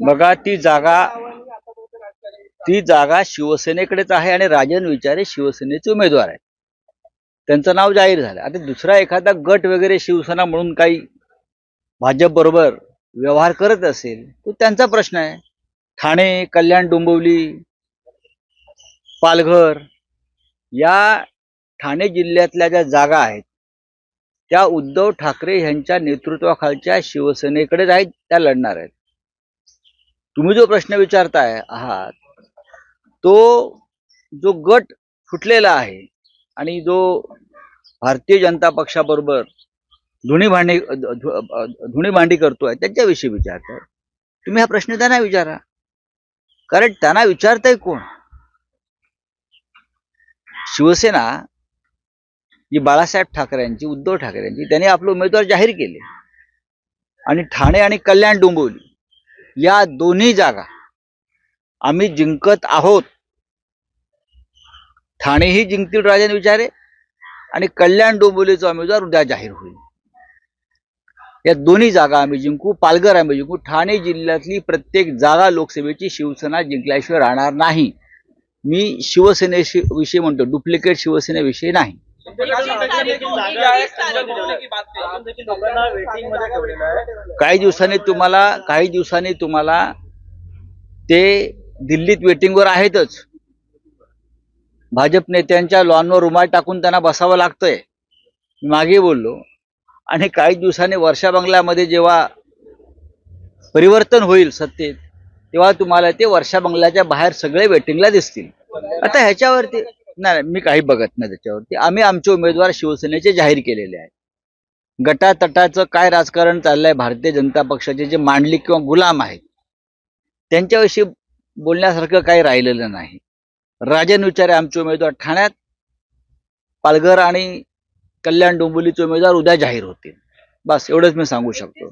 बघा ती जागा ती जागा शिवसेनेकडेच आहे आणि राजन विचारे शिवसेनेचे उमेदवार आहेत. त्यांचं नाव जाहीर झालं. आता दुसरा एखादा गट वगैरे शिवसेना म्हणून काही भाजप बरोबर व्यवहार करत असेल तो त्यांचा प्रश्न आहे. ठाणे कल्याण डोंबिवली पालघर या ठाणे जिल्ह्यातल्या ज्या जागा आहेत त्या उद्धव ठाकरे यांच्या नेतृत्वाखालच्या शिवसेनेकडेच आहेत त्या लढणार आहेत. तुम्ही जो प्रश्न विचारताय आहात तो जो गट फुटलेला आहे आणि जो भारतीय जनता पक्षाबरोबर धुणी भांडी धुणी भांडी करतोय त्यांच्याविषयी विचारताय. तुम्ही हा प्रश्न त्यांना विचारा. कारण त्यांना विचारताय कोण? शिवसेना जी बाळासाहेब ठाकरेंची उद्धव ठाकरेंची त्यांनी आपले उमेदवार जाहीर केले. आणि ठाणे आणि कल्याण डोंबिवली. या दोन्ही जागा आम्ही जिंकत आहोत. ठाणेही जिंकतील राजन विचारे आणि कल्याण डोंबिवलीचा उमेदवार उद्या जाहीर होईल. या दोन्ही जागा आम्ही जिंकू पालघर आम्ही जिंकू ठाणे जिल्ह्यातली प्रत्येक जागा लोकसभेची शिवसेना जिंकल्याशिवाय राहणार नाही. मी शिवसेनेशी विषयी म्हणतो डुप्लिकेट शिवसेनेविषयी नाही. काही दिवसांनी तुम्हाला काही दिवसांनी तुम्हाला ते दिल्लीत वेटिंगवर आहेतच. भाजप नेत्यांच्या लॉनवर रुमाल टाकून त्यांना बसावं लागतंय. मी मागे बोललो. आणि काही दिवसांनी वर्षा बंगल्यामध्ये जेव्हा परिवर्तन होईल सत्तेत तेव्हा तुम्हाला ते वर्षा बंगल्याच्या बाहेर सगळे वेटिंगला दिसतील. आता ह्याच्यावरती नाही मी काही बघत नाही त्याच्यावरती. आम्ही आमचे उमेदवार शिवसेनेचे जाहीर केलेले आहेत. गटातटाचं काय राजकारण चाललंय भारतीय जनता पक्षाचे जे मांडलिक किंवा गुलाम आहेत त्यांच्याविषयी बोलण्यासारखं काही राहिलेलं नाही. राजन विचारे आमचे उमेदवार ठाण्यात पालघर आणि कल्याण डोंबिवलीचे उमेदवार उद्या जाहीर होतील. बस एवढंच मी सांगू शकतो.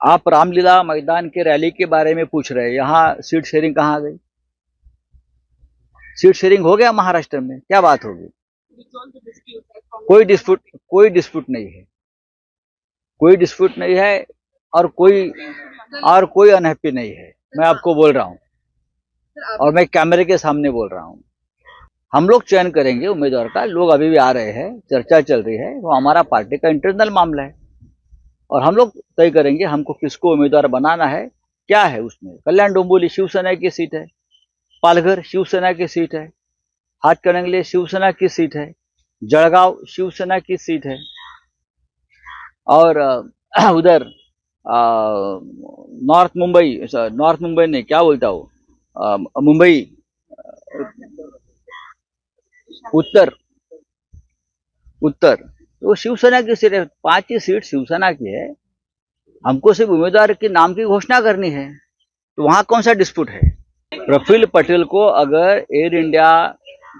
आप रामलीला मैदान के रैली के बारे में पूछ रहे यहाँ सीट शेयरिंग कहाँ गई? सीट शेयरिंग हो गया महाराष्ट्र में, क्या बात होगी? कोई डिस्प्यूट कोई डिस्प्यूट नहीं है। कोई डिस्प्यूट नहीं है और कोई और कोई अनहैप्पी नहीं है। मैं आपको बोल रहा हूँ। और मैं कैमरे के सामने बोल रहा हूँ। हम लोग चयन करेंगे उम्मीदवार का। लोग अभी भी आ रहे हैं, चर्चा चल रही है। वो हमारा पार्टी का इंटरनल मामला है। और हम लोग तय करेंगे हमको किसको उम्मीदवार बनाना है, क्या है उसमें। कल्याण डोंबिवली शिवसेना की सीट है। पालघर शिवसेना की सीट है हाटकणंगले शिवसेना की सीट है, जळगांव शिवसेना की सीट है। और उधर नॉर्थ मुंबई नॉर्थ मुंबई नहीं, क्या बोलता हूँ? मुंबई, उत्तर उत्तर तो शिवसेना की सीट है, पाँच ही सीट शिवसेना की है। हमको सिर्फ़ उम्मीदवार के नाम की घोषणा करनी है तो वहाँ कौन सा डिस्प्यूट है? प्रफुल्ल पटेल को अगर एयर इंडिया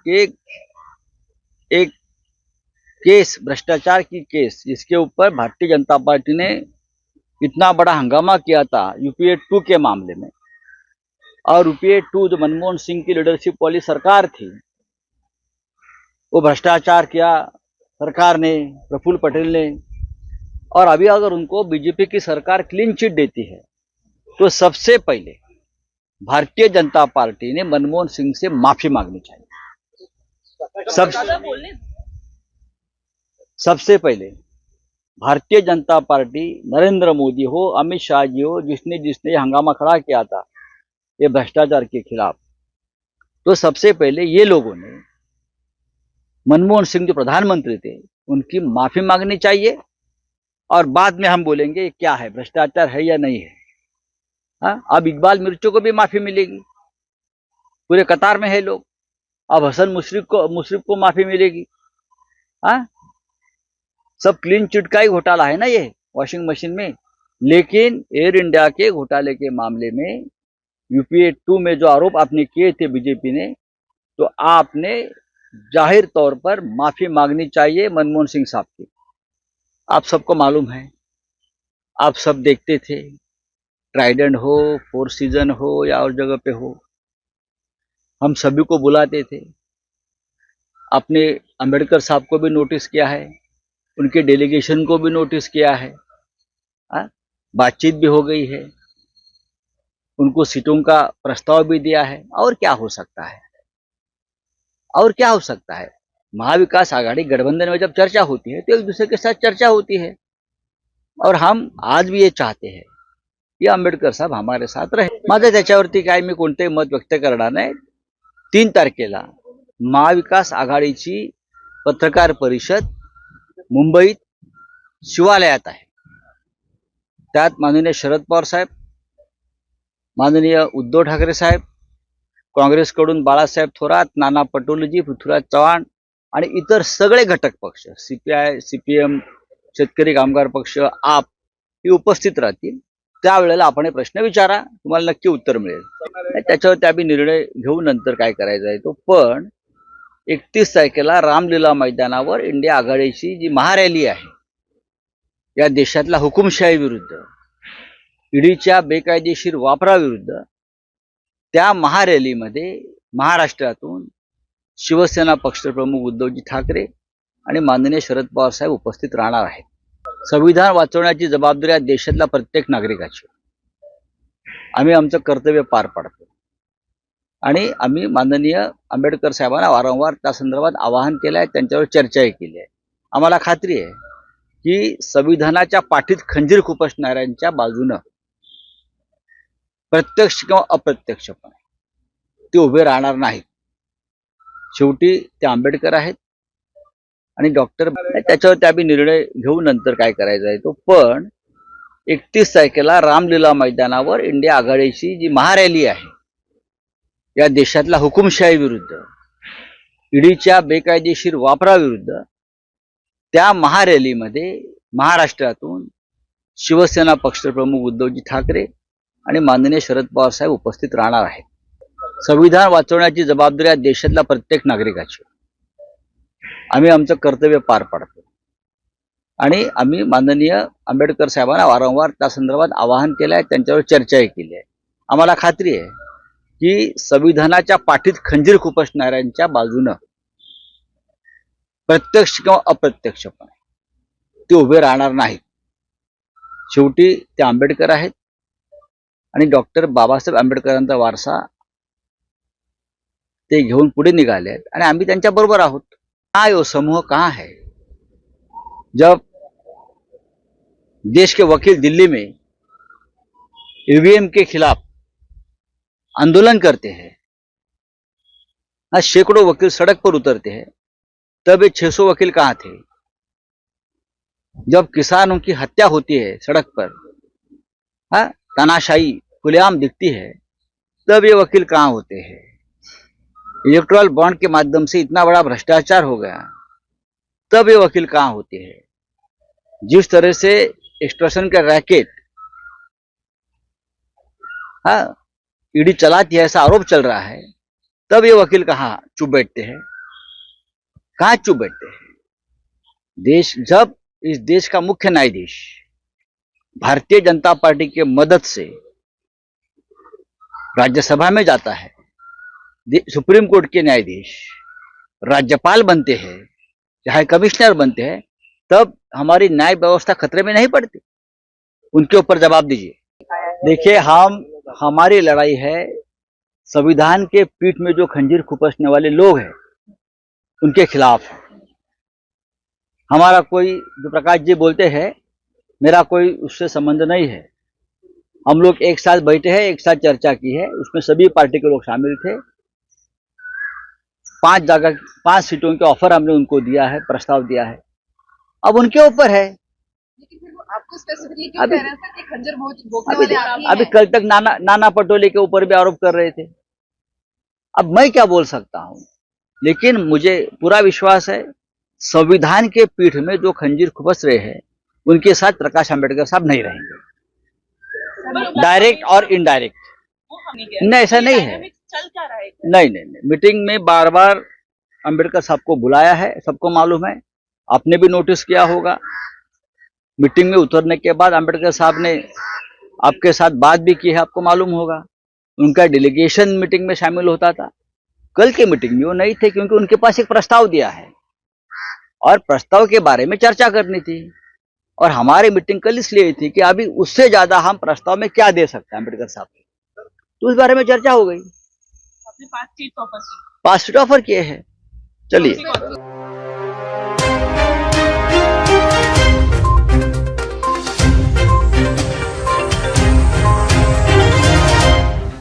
के एक केस, भ्रष्टाचार की केस, जिसके ऊपर भारतीय जनता पार्टी ने इतना बड़ा हंगामा किया था यूपीए टू के मामले में, और यूपीए टू जो मनमोहन सिंह की लीडरशिप वाली सरकार थी, वो भ्रष्टाचार किया सरकार ने, प्रफुल्ल पटेल ने, और अभी अगर उनको बीजेपी की सरकार क्लीन चिट देती है तो सबसे पहले भारतीय जनता पार्टी ने मनमोहन सिंह से माफ़ी मांगनी चाहिए। सब सबसे पहले भारतीय जनता पार्टी नरेंद्र मोदी हो अमित शाह जी हो जिसने जिसने हंगामा खड़ा किया था ये भ्रष्टाचार के खिलाफ तो सबसे पहले ये लोगों ने मनमोहन सिंह जो प्रधानमंत्री थे उनकी माफ़ी मांगनी चाहिए। और बाद में हम बोलेंगे क्या है? भ्रष्टाचार है या नहीं है? हाँ? अब इकबाल मिर्चो को भी माफ़ी मिलेगी। पूरे कतार में है लोग। अब हसन मुशरफ को मुशरफ को माफ़ी मिलेगी। हाँ? सब क्लीन चिट का ही घोटाला है ना ये वॉशिंग मशीन में। लेकिन एयर इंडिया के घोटाले के मामले में यूपीए टू में जो आरोप आपने किए थे बीजेपी ने तो आपने ज़ाहिर तौर पर माफ़ी मांगनी चाहिए मनमोहन सिंह साहब की। आप सबको मालूम है। आप सब देखते थे। ट्राइडेंट हो, फोर सीज़न हो या और जगह पे हो, हम सभी को बुलाते थे। आपने अंबेडकर साहब को भी नोटिस किया है, उनके डेलीगेशन को भी नोटिस किया हाँ? बातचीत भी हो गई है, उनको सीटों का प्रस्ताव भी दिया है, और क्या हो सकता है? और क्या हो सकता है? महाविकास आघाड़ी गठबंधन में जब चर्चा होती है तो एक दूसरे के साथ चर्चा होती है, और हम आज भी ये चाहते हैं। की आंबेडकर साहेब हमारे साथ रहे. माझं त्याच्यावरती काय मी कोणतेही मत व्यक्त करणार नाही. तीन तारखेला महाविकास आघाडीची पत्रकार परिषद मुंबईत शिवालयात आहे. त्यात माननीय शरद पवार साहेब माननीय उद्धव ठाकरे साहेब काँग्रेसकडून बाळासाहेब थोरात नाना पटोलेजी पृथ्वीराज चव्हाण आणि इतर सगळे घटक पक्ष सीपीआय सीपीएम शेतकरी कामगार पक्ष आप हे उपस्थित राहतील. त्यावेळेला आपण हे प्रश्न विचारा तुम्हाला नक्की उत्तर मिळेल. त्याच्यावरती आम्ही निर्णय घेऊ नंतर काय करायचा आहे तो. पण एकतीस तारखेला रामलीला मैदानावर इंडिया आघाडीची जी महारॅली आहे या देशातल्या हुकुमशाही विरुद्ध ईडीच्या बेकायदेशीर वापराविरुद्ध त्या महारॅलीमध्ये महाराष्ट्रातून शिवसेना पक्षप्रमुख उद्धवजी ठाकरे आणि माननीय शरद पवार साहेब उपस्थित राहणार आहेत. संविधान वाचवण्याची जबाबदारी या देशातल्या प्रत्येक नागरिकाची. आम्ही आमचं कर्तव्य पार पाडतो. आणि आम्ही माननीय आंबेडकर साहेबांना वारंवार त्या संदर्भात आवाहन केलं आहे त्यांच्यावर चर्चाही केली आहे. आम्हाला खात्री आहे की संविधानाच्या पाठीत खंजीर खुपसणाऱ्यांच्या बाजूनं प्रत्यक्ष किंवा अप्रत्यक्षपणे ते उभे राहणार नाहीत. शेवटी ते आंबेडकर आहेत. आणि डॉक्टर त्याच्यावरती आम्ही निर्णय घेऊ नंतर काय करायचा आहे तो. पण एकतीस तारखेला रामलीला मैदानावर इंडिया आघाडीची जी महारॅली आहे या देशातल्या हुकुमशाही विरुद्ध ईडीच्या बेकायदेशीर वापराविरुद्ध त्या महारॅलीमध्ये महाराष्ट्रातून शिवसेना पक्षप्रमुख उद्धवजी ठाकरे आणि माननीय शरद पवार साहेब उपस्थित राहणार आहेत. संविधान वाचवण्याची जबाबदारी या देशातल्या प्रत्येक नागरिकाची आम्ही आमचं कर्तव्य पार पाडतो. आणि आम्ही माननीय आंबेडकर साहेबांना वारंवार त्या संदर्भात आवाहन केलं आहे त्यांच्यावर चर्चाही केली आहे. आम्हाला खात्री आहे की संविधानाच्या पाठीत खंजीर खुपसणाऱ्यांच्या बाजूनं प्रत्यक्ष किंवा अप्रत्यक्षपणे ते उभे राहणार नाहीत. शेवटी ते आंबेडकर आहेत. आणि डॉक्टर बाबासाहेब आंबेडकरांचा वारसा ते घेऊन पुढे निघाले आहेत. आणि आम्ही त्यांच्याबरोबर आहोत. कहाँ वो समूह कहाँ है? जब देश के वकील दिल्ली में ईवीएम के खिलाफ आंदोलन करते हैं सैकड़ों वकील सड़क पर उतरते हैं, तब ये 600 वकील कहाँ थे? जब किसानों की हत्या होती है सड़क पर हाँ तानाशाही खुलेआम दिखती है, तब ये वकील कहाँ होते हैं? इलेक्ट्रल बॉन्ड के माध्यम से इतना बड़ा भ्रष्टाचार हो गया, तब ये वकील कहाँ होते हैं? जिस तरह से एक्सट्रेशन का रैकेट हाँ ईडी चलाती है, ऐसा आरोप चल रहा है, तब ये वकील कहाँ चुप बैठते हैं? कहाँ चुप बैठते हैं? देश, जब इस देश का मुख्य न्यायाधीश भारतीय जनता पार्टी के मदद से राज्यसभा में जाता है सुप्रीम कोर्ट के न्यायाधीश राज्यपाल बनते हैं, चाहे कमिश्नर बनते हैं, तब हमारी न्याय व्यवस्था खतरे में नहीं पड़ती। उनके ऊपर जवाब दीजिए। देखिए, हम, हमारी लड़ाई है संविधान के पीठ में जो खंजीर खुपसने वाले लोग हैं, उनके खिलाफ। है हमारा कोई जो प्रकाश जी बोलते हैं, मेरा कोई उससे संबंध नहीं है। हम लोग एक साथ बैठे हैं, एक साथ चर्चा की है, उसमें सभी पार्टी के लोग शामिल थे। पाँच जगह पाँच सीटों के ऑफ़र हमने उनको दिया है प्रस्ताव दिया है। अब उनके ऊपर है। अभी- अभी अभी कल तक नाना नाना पटोले के ऊपर भी आरोप कर रहे थे। अब मैं क्या बोल सकता हूँ? लेकिन मुझे पूरा विश्वास है संविधान के पीठ में जो खंजीर खुपस रहे हैं उनके साथ प्रकाश आंबेडकर साहब नहीं रहेंगे। डायरेक्ट और इनडायरेक्ट नहीं ऐसा नहीं है। चल क्या रहा है नहीं नहीं नहीं। मीटिंग में बार बार अंबेडकर साहब को बुलाया है, सबको मालूम है। आपने भी नोटिस किया होगा। मीटिंग में उतरने के बाद अंबेडकर साहब ने आपके साथ बात भी की है, आपको मालूम होगा। उनका डेलीगेशन मीटिंग में शामिल होता था। कल की मीटिंग में वो नहीं थे क्योंकि उनके पास एक प्रस्ताव दिया है। और प्रस्ताव के बारे में चर्चा करनी थी। और हमारी मीटिंग कल इसलिए थी कि अभी उससे ज़्यादा हम प्रस्ताव में क्या दे सकते हैं अंबेडकर साहब तो उस बारे में चर्चा हो गई। आपने पाँच सीट ऑफ़र की। पास सीट ऑफ़र किए हैं। चलिए।